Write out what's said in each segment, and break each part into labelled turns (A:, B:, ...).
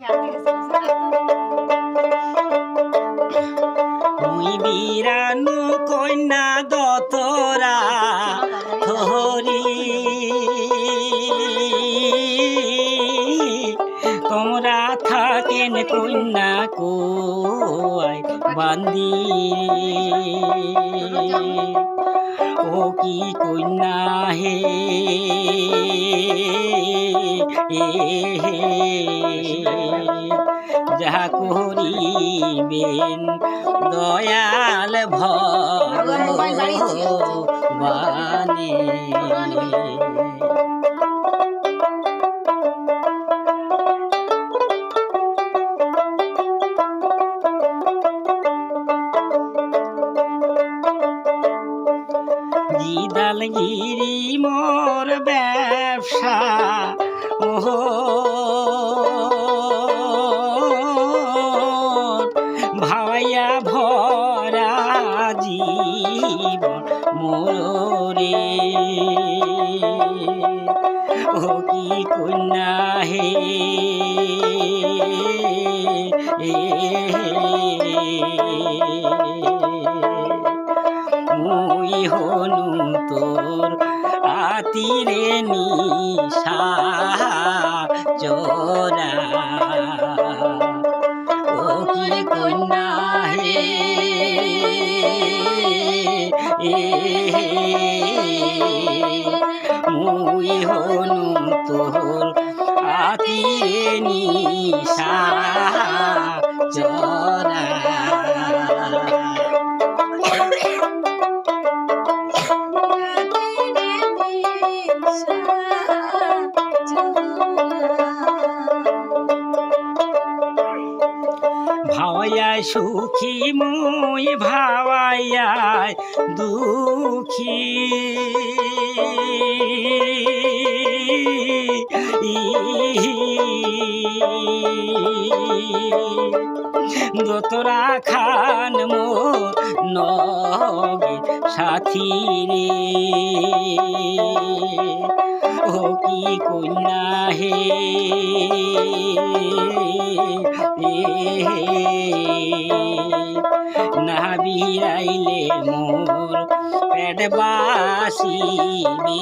A: আমাকে
B: মুই বিরানু কন্যা দতরা কন্যা কোয়াই বান্দি ও কি কন্যা হে? এ হে। যাহা করিবেন দয়াল ভগবানে গিদালগিরি মোর ব্যবসা। ওহ ভাইয়া ভরা জীবন মোরে ও কি কন্যা হে মুই হনু তোর আতিরে নিশা চোরা ও কি কন্যা হে মুই হনু তোর আতিরে নিশা চোরা ভাওয়ায় সুখী মুই ভাওয়ায় দুঃখী। দোতরা খান মো নগে সাথী রে। কি কন্যা হে? না বিরাইলে মোর পেট বাসিবে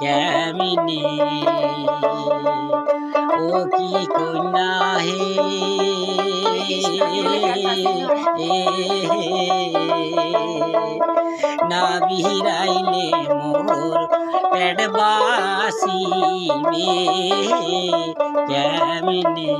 B: কেমিনে? ও কি কন্যা হে? না বিহিরাইলে মোর পেট বাসিবে কেমিনে?